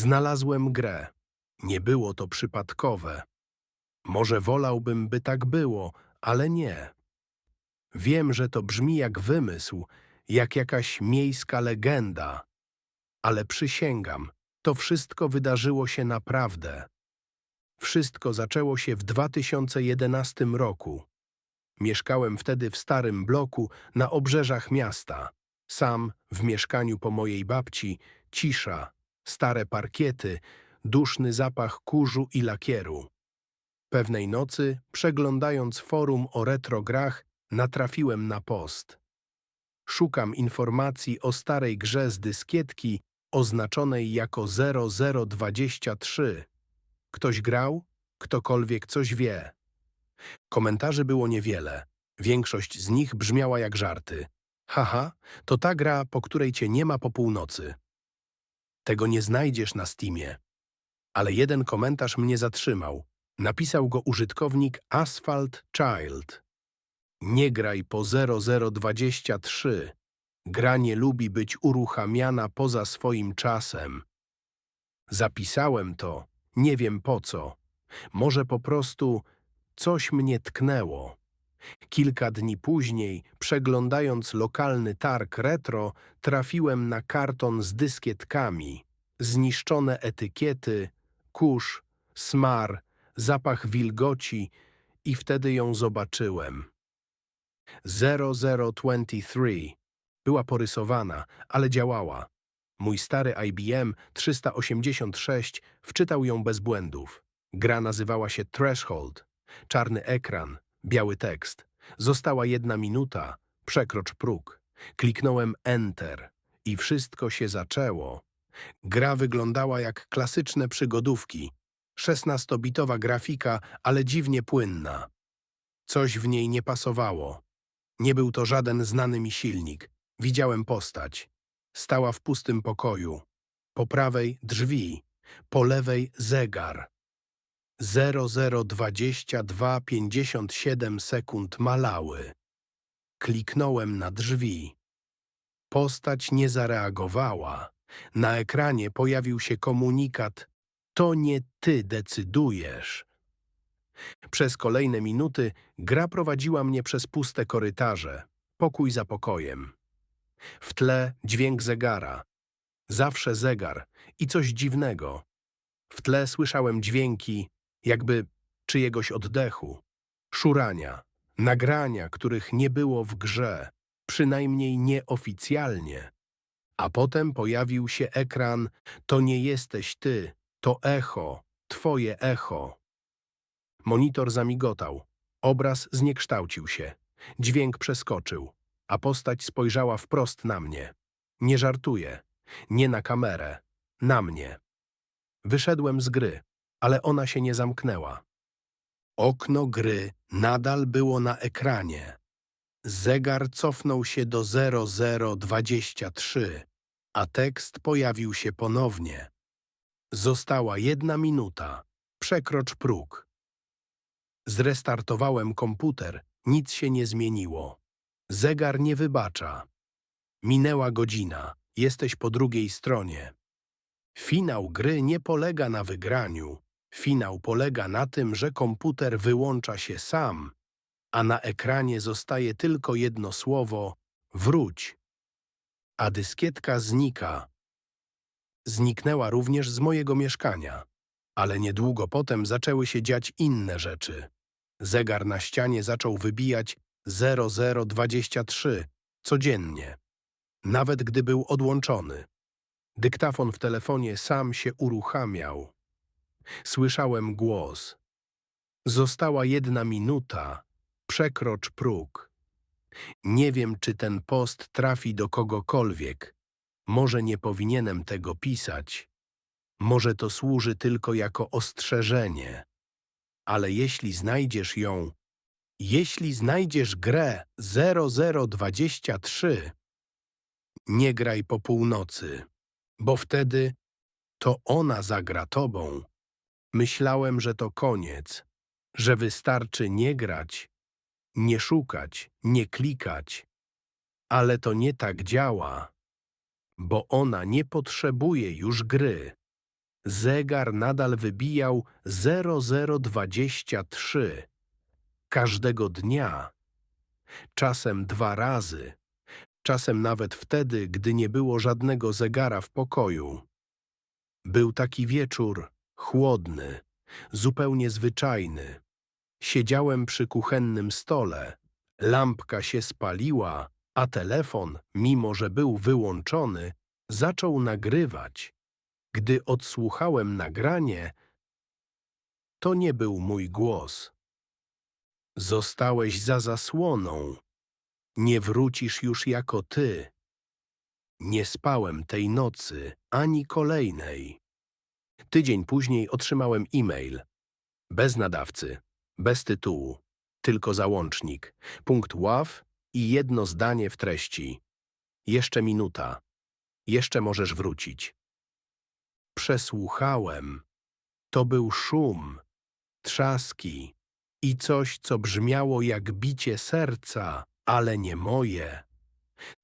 Znalazłem grę. Nie było to przypadkowe. Może wolałbym, by tak było, ale nie. Wiem, że to brzmi jak wymysł, jak jakaś miejska legenda, ale przysięgam, to wszystko wydarzyło się naprawdę. Wszystko zaczęło się w 2011 roku. Mieszkałem wtedy w starym bloku na obrzeżach miasta. Sam, w mieszkaniu po mojej babci, cisza, stare parkiety, duszny zapach kurzu i lakieru. Pewnej nocy, przeglądając forum o retrograch, natrafiłem na post. Szukam informacji o starej grze z dyskietki oznaczonej jako 0023. Ktoś grał? Ktokolwiek coś wie. Komentarzy było niewiele. Większość z nich brzmiała jak żarty. Haha, to ta gra, po której cię nie ma po północy. Tego nie znajdziesz na Steamie. Ale jeden komentarz mnie zatrzymał. Napisał go użytkownik Asphalt Child. Nie graj po 0023. Gra nie lubi być uruchamiana poza swoim czasem. Zapisałem to, nie wiem po co. Może po prostu coś mnie tknęło. Kilka dni później, przeglądając lokalny targ retro, trafiłem na karton z dyskietkami. Zniszczone etykiety, kurz, smar, zapach wilgoci i wtedy ją zobaczyłem. 0023 była porysowana, ale działała. Mój stary IBM 386 wczytał ją bez błędów. Gra nazywała się Threshold. Czarny ekran, biały tekst. Została jedna minuta, przekrocz próg. Kliknąłem Enter i wszystko się zaczęło. Gra wyglądała jak klasyczne przygodówki. 16-bitowa grafika, ale dziwnie płynna. Coś w niej nie pasowało. Nie był to żaden znany mi silnik. Widziałem postać. Stała w pustym pokoju. Po prawej drzwi, po lewej zegar. 002257 sekund malały. Kliknąłem na drzwi. Postać nie zareagowała. Na ekranie pojawił się komunikat To nie ty decydujesz. Przez kolejne minuty gra prowadziła mnie przez puste korytarze, pokój za pokojem. W tle dźwięk zegara. Zawsze zegar i coś dziwnego. W tle słyszałem dźwięki, jakby czyjegoś oddechu, szurania, nagrania, których nie było w grze, przynajmniej nieoficjalnie. A potem pojawił się ekran To nie jesteś ty, to echo, twoje echo. Monitor zamigotał, obraz zniekształcił się, dźwięk przeskoczył, a postać spojrzała wprost na mnie. Nie żartuję, nie na kamerę, na mnie. Wyszedłem z gry, ale ona się nie zamknęła. Okno gry nadal było na ekranie. Zegar cofnął się do 0023, a tekst pojawił się ponownie. Została jedna minuta. Przekrocz próg. Zrestartowałem komputer, nic się nie zmieniło. Zegar nie wybacza. Minęła godzina, jesteś po drugiej stronie. Finał gry nie polega na wygraniu. Finał polega na tym, że komputer wyłącza się sam, a na ekranie zostaje tylko jedno słowo wróć. A dyskietka znika. Zniknęła również z mojego mieszkania, ale niedługo potem zaczęły się dziać inne rzeczy. Zegar na ścianie zaczął wybijać 0023 codziennie, nawet gdy był odłączony. Dyktafon w telefonie sam się uruchamiał. Słyszałem głos. Została jedna minuta. Przekrocz próg. Nie wiem, czy ten post trafi do kogokolwiek. Może nie powinienem tego pisać. Może to służy tylko jako ostrzeżenie. Ale jeśli znajdziesz ją, jeśli znajdziesz grę 0023, nie graj po północy, bo wtedy to ona zagra tobą. Myślałem, że to koniec, że wystarczy nie grać, nie szukać, nie klikać. Ale to nie tak działa, bo ona nie potrzebuje już gry. zegar nadal wybijał 0023. Każdego dnia. Czasem dwa razy. Czasem nawet wtedy, gdy nie było żadnego zegara w pokoju. Był taki wieczór, chłodny, zupełnie zwyczajny. Siedziałem przy kuchennym stole. Lampka się spaliła, a telefon, mimo że był wyłączony, zaczął nagrywać. Gdy odsłuchałem nagranie, to nie był mój głos. Zostałeś za zasłoną. Nie wrócisz już jako ty. Nie spałem tej nocy, ani kolejnej. Tydzień później otrzymałem e-mail. Bez nadawcy, bez tytułu, tylko załącznik, punkt ław i jedno zdanie w treści. Jeszcze minuta. Jeszcze możesz wrócić. Przesłuchałem. To był szum, trzaski i coś, co brzmiało jak bicie serca, ale nie moje.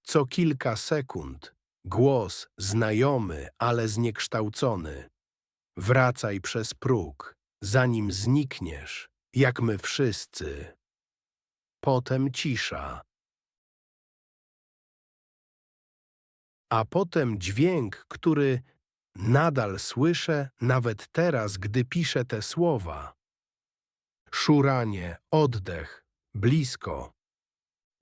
Co kilka sekund głos znajomy, ale zniekształcony. Wracaj przez próg, zanim znikniesz, jak my wszyscy. Potem cisza. A potem dźwięk, który nadal słyszę nawet teraz, gdy piszę te słowa. Szuranie, oddech, blisko.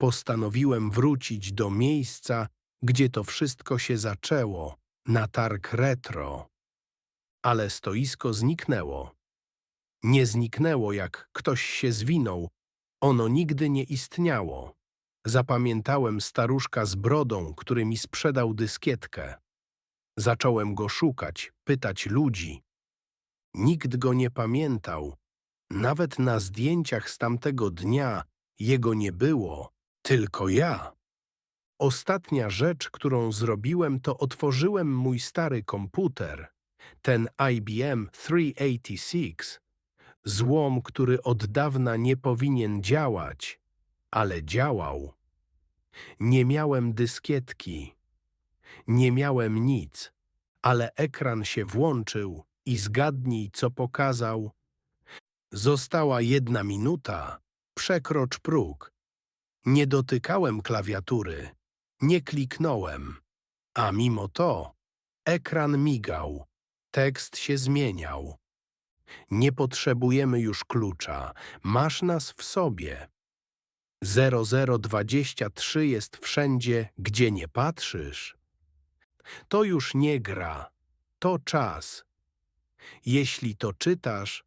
Postanowiłem wrócić do miejsca, gdzie to wszystko się zaczęło, na targ retro. Ale stoisko zniknęło. Nie zniknęło, jak ktoś się zwinął. Ono nigdy nie istniało. Zapamiętałem staruszka z brodą, który mi sprzedał dyskietkę. Zacząłem go szukać, pytać ludzi. Nikt go nie pamiętał. Nawet na zdjęciach z tamtego dnia jego nie było, tylko ja. Ostatnia rzecz, którą zrobiłem, to otworzyłem mój stary komputer, ten IBM 386, złom, który od dawna nie powinien działać, ale działał. Nie miałem dyskietki, nie miałem nic, ale ekran się włączył i zgadnij, co pokazał. Została jedna minuta, przekrocz próg. Nie dotykałem klawiatury, nie kliknąłem, a mimo to ekran migał, tekst się zmieniał. Nie potrzebujemy już klucza, masz nas w sobie. 0023 jest wszędzie, gdzie nie patrzysz. To już nie gra, to czas. Jeśli to czytasz,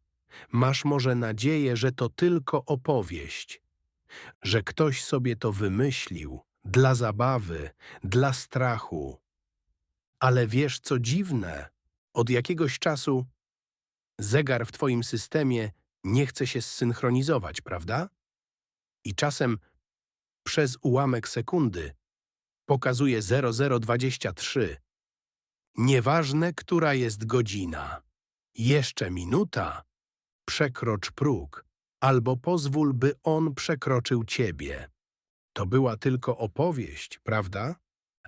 masz może nadzieję, że to tylko opowieść, że ktoś sobie to wymyślił dla zabawy, dla strachu. Ale wiesz co dziwne? Od jakiegoś czasu zegar w twoim systemie nie chce się zsynchronizować, prawda? I czasem przez ułamek sekundy pokazuje 0023. Nieważne, która jest godzina. Jeszcze minuta. Przekrocz próg, albo pozwól, by on przekroczył ciebie. To była tylko opowieść, prawda?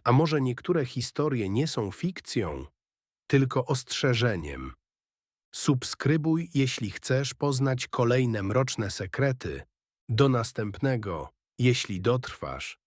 A może niektóre historie nie są fikcją, tylko ostrzeżeniem. Subskrybuj, jeśli chcesz poznać kolejne mroczne sekrety. Do następnego, jeśli dotrwasz.